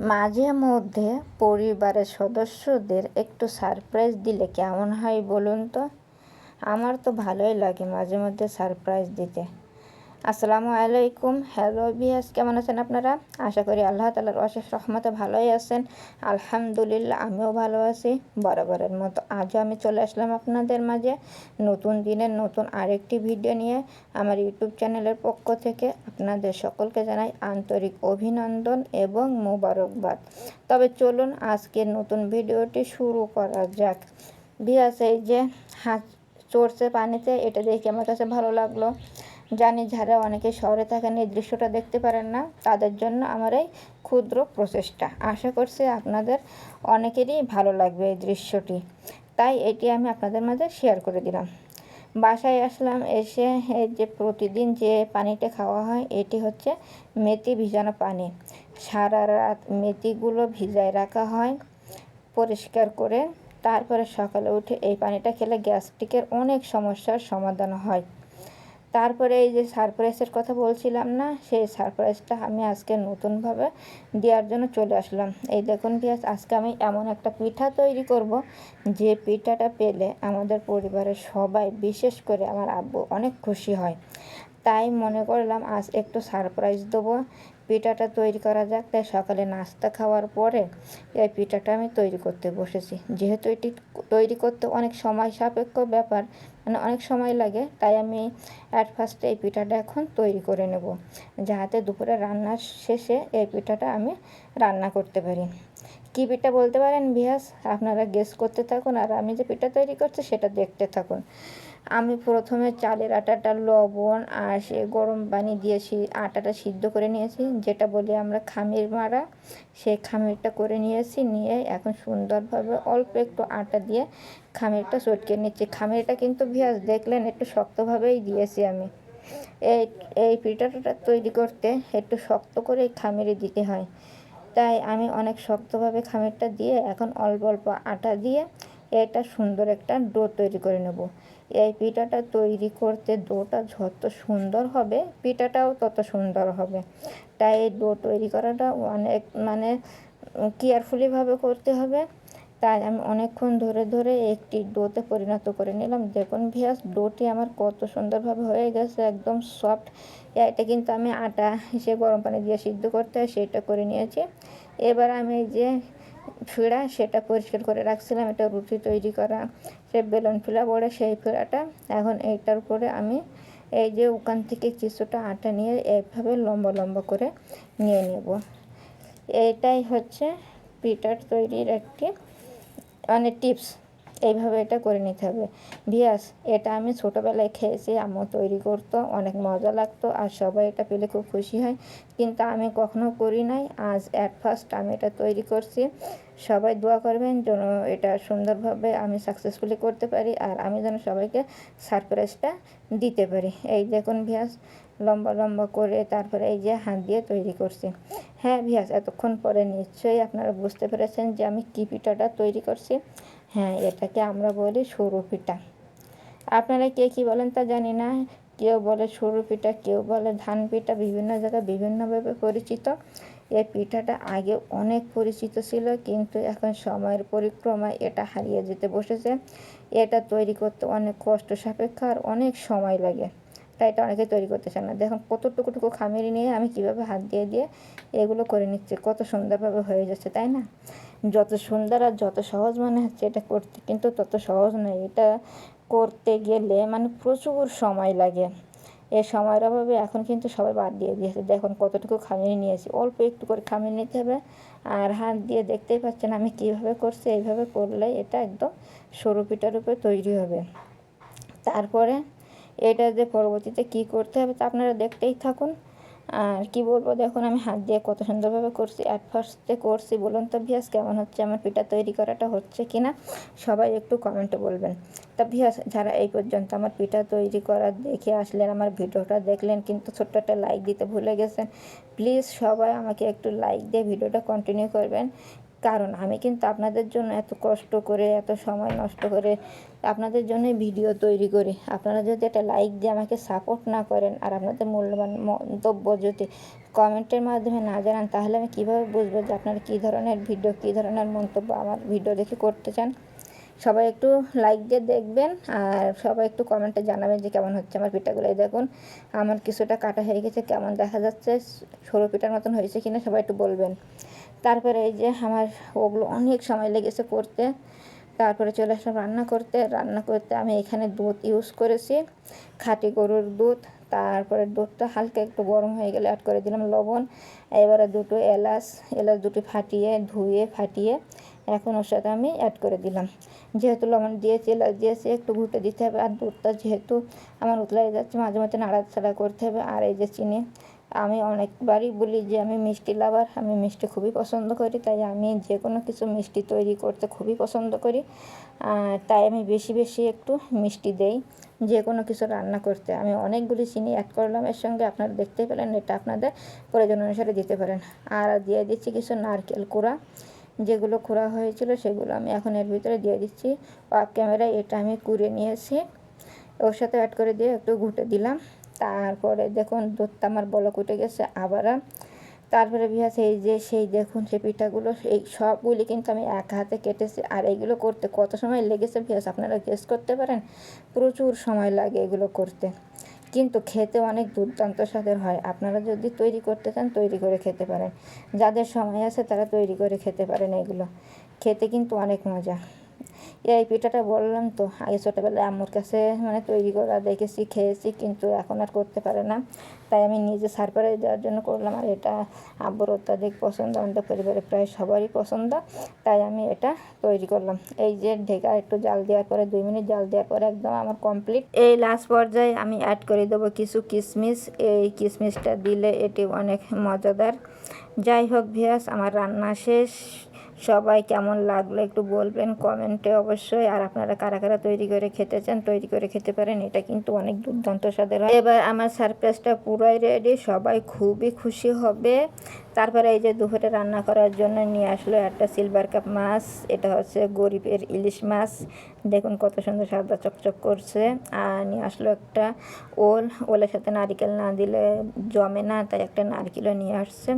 মাঝে মধ্যে পরিবারের সদস্যদের একটু সারপ্রাইজ দিলে কেমন হয় বলুন তো? আমার তো ভালোই লাগে মাঝে মধ্যে সারপ্রাইজ দিতে। আসসালামু আলাইকুম। হ্যালো বিয়াস কেমন আছেন আপনারা? আশা করি আল্লাহ তালার অশেষ রহমতে ভালোই আছেন। আলহামদুলিল্লাহ, আমিও ভালো আছি। বরাবরের মতো আজও আমি চলে আসলাম আপনাদের মাঝে নতুন দিনের নতুন আরেকটি ভিডিও নিয়ে। আমার ইউটিউব চ্যানেলের পক্ষ থেকে আপনাদের সকলকে জানাই আন্তরিক অভিনন্দন এবং মোবারকবাদ। তবে চলুন আজকের নতুন ভিডিওটি শুরু করা যাক। বিয়াস এই যে হাত চড়ছে পানিতে, এটা দেখে আমার কাছে ভালো লাগল। জানি যারা অনেকে শহরে থাকেন, এই দৃশ্যটা দেখতে পারেন না। তাদের জন্য আমার এই ক্ষুদ্র প্রচেষ্টা। আশা করছি আপনাদের অনেকেরই ভালো লাগবে এই দৃশ্যটি। তাই এটি আমি আপনাদের মাঝে শেয়ার করে দিলাম। বাসায় আসলাম, এসে যে প্রতিদিন যে পানিটা খাওয়া হয়, এটি হচ্ছে মেথি ভিজানো পানি। সারা রাত মেথিগুলো ভিজায় রাখা হয় পরিষ্কার করে। তারপরে সকালে উঠে এই পানিটা খেলে গ্যাস্ট্রিকের অনেক সমস্যার সমাধান হয়। তারপরে এই যে সারপ্রাইজের কথা বলছিলাম না, সেই সারপ্রাইজটা আমি আজকে নতুনভাবে দেওয়ার জন্য চলে আসলাম। এই দেখুন পিঁয়াজ আজকে আমি এমন একটা পিঠা তৈরি করব, যে পিঠাটা পেলে আমাদের পরিবারের সবাই, বিশেষ করে আমার আব্বু, অনেক খুশি হয়। তাই মনে করলাম আজ একটু সারপ্রাইজ দেবো, পিঠাটা তৈরি করা যাক। তাই সকালে নাস্তা খাওয়ার পরে এই পিঠাটা আমি তৈরি করতে বসেছি। যেহেতু এটি তৈরি করতে অনেক সময় সাপেক্ষ ব্যাপার মানে অনেক সময় লাগে, তাই আমি অ্যাট ফার্স্টে এই পিঠাটা এখন তৈরি করে নেব। যাহাতে দুপুরে রান্নার শেষে এই পিঠাটা আমি রান্না করতে পারি। কী পিঠা বলতে পারেন বিহাস আপনারা গেস করতে থাকুন আর আমি যে পিঠা তৈরি করছি সেটা দেখতে থাকুন। আমি প্রথমে চালের আটাটা লবণ আর সে গরম পানি দিয়েছি আটাটা সিদ্ধ করে নিয়েছি। যেটা বলি আমরা খামির মারা সেই খামিরটা করে নিয়েছি, নিয়ে এখন সুন্দরভাবে অল্প একটু আটা দিয়ে খামিরটা চটকে নিচ্ছি। খামিরটা কিন্তু ভিয়াজ দেখলেন একটু শক্তভাবেই দিয়েছি আমি। এই এই পিঠাটা তৈরি করতে একটু শক্ত করে খামিরে দিতে হয়। তাই আমি অনেক শক্তভাবে খামিরটা দিয়ে এখন অল্প অল্প আটা দিয়ে এটা সুন্দর একটা ডো তৈরি করে নেব। এই পিঠাটা তৈরি করতে ডোটা যত সুন্দর হবে, পিঠাটাও তত সুন্দর হবে। তাই এই ডো তৈরি করাটা অনেক মানে কেয়ারফুলিভাবে করতে হবে। তাই আমি অনেকক্ষণ ধরে ধরে একটি ডোতে পরিণত করে নিলাম। দেখুন ভিয়াস ডোটি আমার কত সুন্দরভাবে হয়ে গেছে, একদম সফট এটা কিন্তু আমি আটা সে গরম পানি দিয়ে সিদ্ধ করতে হয়, সেটা করে নিয়েছি। এবার আমি যে ফিড়া, সেটা পরিষ্কার করে রাখছিলাম, এটা রুটি তৈরি করা, সে বেলুন ফিলা বলে সেই ফিড়াটা। এখন এইটার উপরে আমি এই যে ওখান থেকে কিছুটা আটা নিয়ে এইভাবে লম্বা লম্বা করে নিয়ে নেব। এইটাই হচ্ছে পিটার তৈরির একটি মানে টিপস। এইভাবে এটা করে নিতে হবে। ভিয়াস, এটা আমি ছোটোবেলায় খেয়েছি, আম্মু তৈরি করতো, অনেক মজা লাগতো, আর সবাই এটা পেলে খুব খুশি হয়। কিন্তু আমি কখনো করি নাই, আজ অ্যাট ফার্স্ট আমি এটা তৈরি করছি। সবাই দোয়া করবেন যেন এটা সুন্দরভাবে আমি সাকসেসফুলি করতে পারি, আর আমি যেন সবাইকে সারপ্রাইজটা দিতে পারি। এই দেখুন ভিয়াস, লম্বা লম্বা করে তারপরে এই যে হাত দিয়ে তৈরি করছি। হ্যাঁ ভিয়াস, এতক্ষণ পরে নিশ্চয়ই আপনারা বুঝতে পেরেছেন যে আমি কী পিঠাটা তৈরি করছি। হ্যাঁ এটাকে আমরা বলি সরু পিঠা আপনারা কে কী বলেন তা জানি না। কেউ বলে সরু পিঠা কেউ বলে ধান পিঠা বিভিন্ন জায়গায় বিভিন্নভাবে পরিচিত। এই পিঠাটা আগে অনেক পরিচিত ছিল, কিন্তু এখন সময়ের পরিক্রমায় এটা হারিয়ে যেতে বসেছে। এটা তৈরি করতে অনেক কষ্ট সাপেক্ষ আর অনেক সময় লাগে। তাই এটা অনেকে তৈরি করতে চান না। দেখুন কতটুকু টুকু খামিরি নিয়ে আমি কীভাবে হাত দিয়ে দিয়ে এগুলো করে নিচ্ছি, কত সুন্দরভাবে হয়ে যাচ্ছে, তাই না? যত সুন্দর আর যত সহজ মনে হচ্ছে এটা করতে, কিন্তু তত সহজ নয়। এটা করতে গেলে মানে প্রচুর সময় লাগে। এ সময়ের অভাবে এখন কিন্তু সবাই বাদ দিয়ে দিয়েছে। দেখুন কতটুকু খামিয়ে নিয়েছি। অল্প একটু করে খামিয়ে নিতে হবে। আর হাত দিয়ে দেখতেই পাচ্ছেন আমি কীভাবে করছি, এইভাবে করলে এটা একদম সরু পিঠার উপরে তৈরি হবে। তারপরে এটা যে পরবর্তীতে কি করতে হবে তা আপনারা দেখতেই থাকুন। আর কি বলব, দেখুন আমি হাত দিয়ে কত সুন্দরভাবে করছি অ্যাট ফার্স্টে করছি, বলুন তো ভিয়াস কেমন হচ্ছে, আমার পিঠা তৈরি করাটা হচ্ছে কি না সবাই একটু কমেন্টে বলবেন। তা ভিয়াস, যারা এই পর্যন্ত আমার পিঠা তৈরি করা দেখে আসলেন, আমার ভিডিওটা দেখলেন, কিন্তু ছোট্ট একটা লাইক দিতে ভুলে গেছেন প্লিজ সবাই আমাকে একটু লাইক দিয়ে ভিডিওটা কন্টিনিউ করবেন। কারণ আমি কিন্তু আপনাদের জন্য এত কষ্ট করে, এত সময় নষ্ট করে আপনাদের জন্য ভিডিও তৈরি করি। আপনারা যদি একটা লাইক দিয়ে আমাকে সাপোর্ট না করেন আর আপনাদের মূল্যবান মন্তব্য যদি কমেন্টের মাধ্যমে না জানান, তাহলে আমি কীভাবে বুঝব যে আপনারা কী ধরনের ভিডিও, কী ধরনের মন্তব্য, আমার ভিডিও দেখে করতে চান? সবাই একটু লাইক দিয়ে দেখবেন আর সবাই একটু কমেন্টে জানাবেন যে কেমন হচ্ছে আমার পিঠাগুলো। দেখুন, আমার কিছুটা কাটা হয়ে গেছে, কেমন দেখা যাচ্ছে? সরু পিঠার মতন হয়েছে কিনা সবাই একটু বলবেন। তারপরে এই যে আমার ওগুলো অনেক সময় লেগেছে করতে। তারপরে চলে আসলাম রান্না করতে। রান্না করতে আমি এখানে দুধ ইউজ করেছি, খাঁটি গরুর দুধ। তারপরে দুধটা হালকা একটু গরম হয়ে গেলে অ্যাড করে দিলাম লবণ। এবারে দুটো এলাচ এলাচ দুটো ফাটিয়ে, ধুয়ে, ফাটিয়ে এখন ওর সাথে আমি অ্যাড করে দিলাম। যেহেতু লবণ দিয়েছি দিয়েছি, একটু ঘুটে দিতে হবে। আর দুধটা যেহেতু আমার উতলাই যাচ্ছে, মাঝে মাঝে নাড়াচাড়া করতে হবে। আর এই যে চিনি, আমি অনেকবারই বলি যে আমি মিষ্টি লাভার। আমি মিষ্টি খুবই পছন্দ করি, তাই আমি যে কোনো কিছু মিষ্টি তৈরি করতে খুবই পছন্দ করি। তাই আমি বেশি বেশি একটু মিষ্টি দেই, যে কোনো কিছু রান্না করতে। আমি অনেকগুলি চিনি অ্যাড করলাম, এর সঙ্গে আপনারা দেখতেই পেলেন, এটা আপনাদের প্রয়োজন অনুসারে দিতে পারেন। আর দিয়ে দিচ্ছি কিছু নারকেল কুড়া। যেগুলো খোঁড়া হয়েছিল সেগুলো আমি এখন এর ভিতরে দিয়ে দিচ্ছি। অফ ক্যামেরায় এটা আমি কুড়ে নিয়েছি। ওর সাথে অ্যাড করে দিয়ে একটু ঘুটে দিলাম। তারপরে দেখুন দুধটা আমার বলক উঠে গেছে আবার। তারপরে বিহাস, এই যে সেই দেখুন সেই পিঠাগুলো, এই সবগুলি কিন্তু আমি এক হাতে কেটেছি। আর এইগুলো করতে কত সময় লেগেছে বিহাস, আপনারা গেস করতে পারেন? প্রচুর সময় লাগে এগুলো করতে। কিন্তু খেতে অনেক দুর্দান্ত স্বাদের হয়। আপনারা যদি তৈরি করতে চান, তৈরি করে খেতে পারেন। যাদের সময় আছে, তারা তৈরি করে খেতে পারেন এগুলো। খেতে কিন্তু অনেক মজা। এই পিঠাটা বললাম তো, আগে ছোটোবেলায় আম্মুর কাছে মানে তৈরি করা দেখেছি, খেয়েছি, কিন্তু এখন আর করতে পারে না। তাই আমি নিজে সারপ্রাইজ দেওয়ার জন্য করলাম, আর এটা আব্বুর অত্যাধিক পছন্দ, আমাদের পরিবারের প্রায় সবারই পছন্দ, তাই আমি এটা তৈরি করলাম। এই যে ঢেকা একটু জাল দেওয়ার পরে, দুই মিনিট জাল দেওয়ার পরে একদম আমার কমপ্লিট এই লাস্ট পর্যায়ে আমি অ্যাড করে দেবো কিছু কিশমিশ, এই কিশমিশটা দিলে এটি অনেক মজাদার। যাই হোক ভিয়াস আমার রান্না শেষ। সবাই কেমন লাগল একটু বলবেন কমেন্টে অবশ্যই। আর আপনারা কারা কারা তৈরি করে খেতে চান তৈরি করে খেতে পারেন, এটা কিন্তু অনেক দুর্দান্ত স্বাদের হয়। এবার আমার সারপ্রাইজটা পুরোই রেডি সবাই খুবই খুশি হবে। তারপরে এই যে দুপুরে রান্না করার জন্য নিয়ে আসলো একটা সিলভার কাপ মাছ, এটা হচ্ছে গরিবের ইলিশ মাছ। দেখুন কত সুন্দর সাদা চকচক করছে। আর নিয়ে আসলো একটা ওল। ওলের সাথে নারিকেল না দিলে জমে না, তাই একটা নারকেলও নিয়ে আসছে।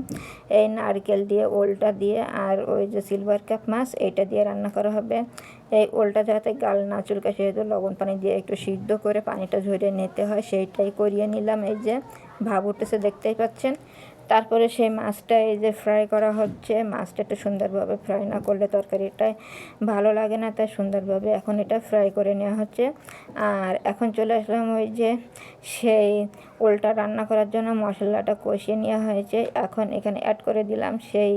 এই নারকেল দিয়ে ওলটা দিয়ে আর ওই যে সিলভার কাপ মাছ, এইটা দিয়ে রান্না করা হবে। এই ওলটা যাতে গাল না চুলকা সেহেতু লবণ পানি দিয়ে একটু সিদ্ধ করে পানিটা ঝরিয়ে নিতে হয়, সেইটাই করিয়ে নিলাম। এই যে ভাব উঠেছে দেখতেই পাচ্ছেন। তারপরে সেই মাছটা এই যে ফ্রাই করা হচ্ছে, মাছটা একটু সুন্দরভাবে ফ্রাই না করলে তরকারিটাই ভালো লাগে না, তাই সুন্দরভাবে এখন এটা ফ্রাই করে নেওয়া হচ্ছে। আর এখন চলে আসলাম ওই যে সেই ওলটা রান্না করার জন্য মশলাটা কষিয়ে নেওয়া হয়েছে। এখন এখানে অ্যাড করে দিলাম সেই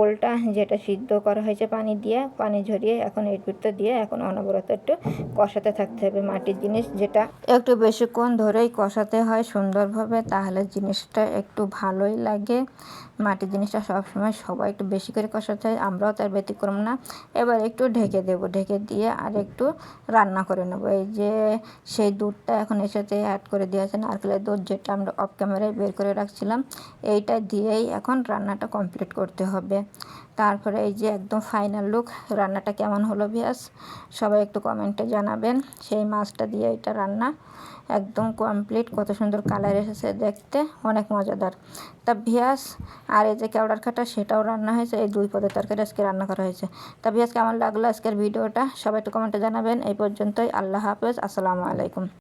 ওলটা যেটা সিদ্ধ করা হয়েছে পানি দিয়ে, পানি ঝরিয়ে এখন দুধটা দিয়ে এখন অনবরত একটু কষাতে থাকতে হবে মাটির জিনিস যেটা একটু বেশিক্ষণ ধরেই কষাতে হয় সুন্দরভাবে, তাহলে জিনিসটা একটু ভালোই লাগে। মাটির জিনিসটা সবসময় সবাই একটু বেশি করে কষাতে হয় আমরাও তার ব্যতিক্রম না। এবার একটু ঢেকে দেবো, ঢেকে দিয়ে আর একটু রান্না করে নেব। এই যে সেই দুধটা এখন এর সাথে অ্যাড করে দিয়েছে নারকেলের দুধ যেটা আমরা অফ ক্যামেরায় বের করে রাখছিলাম, এইটা দিয়েই এখন রান্নাটা কমপ্লিট করতে হবে। তারপরে এই যে একদম ফাইনাল লুক রান্নাটা কেমন হলো ভিয়াস? সবাই একটু কমেন্টে জানাবেন। সেই মাছটা দিয়ে এটা রান্না একদম কমপ্লিট কত সুন্দর কালার এসেছে দেখতে, অনেক মজাদার। তা ভিয়াস, আর এই যে কেওড়ার কাটা, সেটাও রান্না হয়েছে, এই দুই পদের তরকারি আজকে রান্না করা হয়েছে। তা ভিয়াস, কেমন লাগল আজকের ভিডিওটা? সবাই একটু কমেন্টে জানাবেন। এই পর্যন্তই, আল্লাহ হাফেজ, আসসালামু আলাইকুম।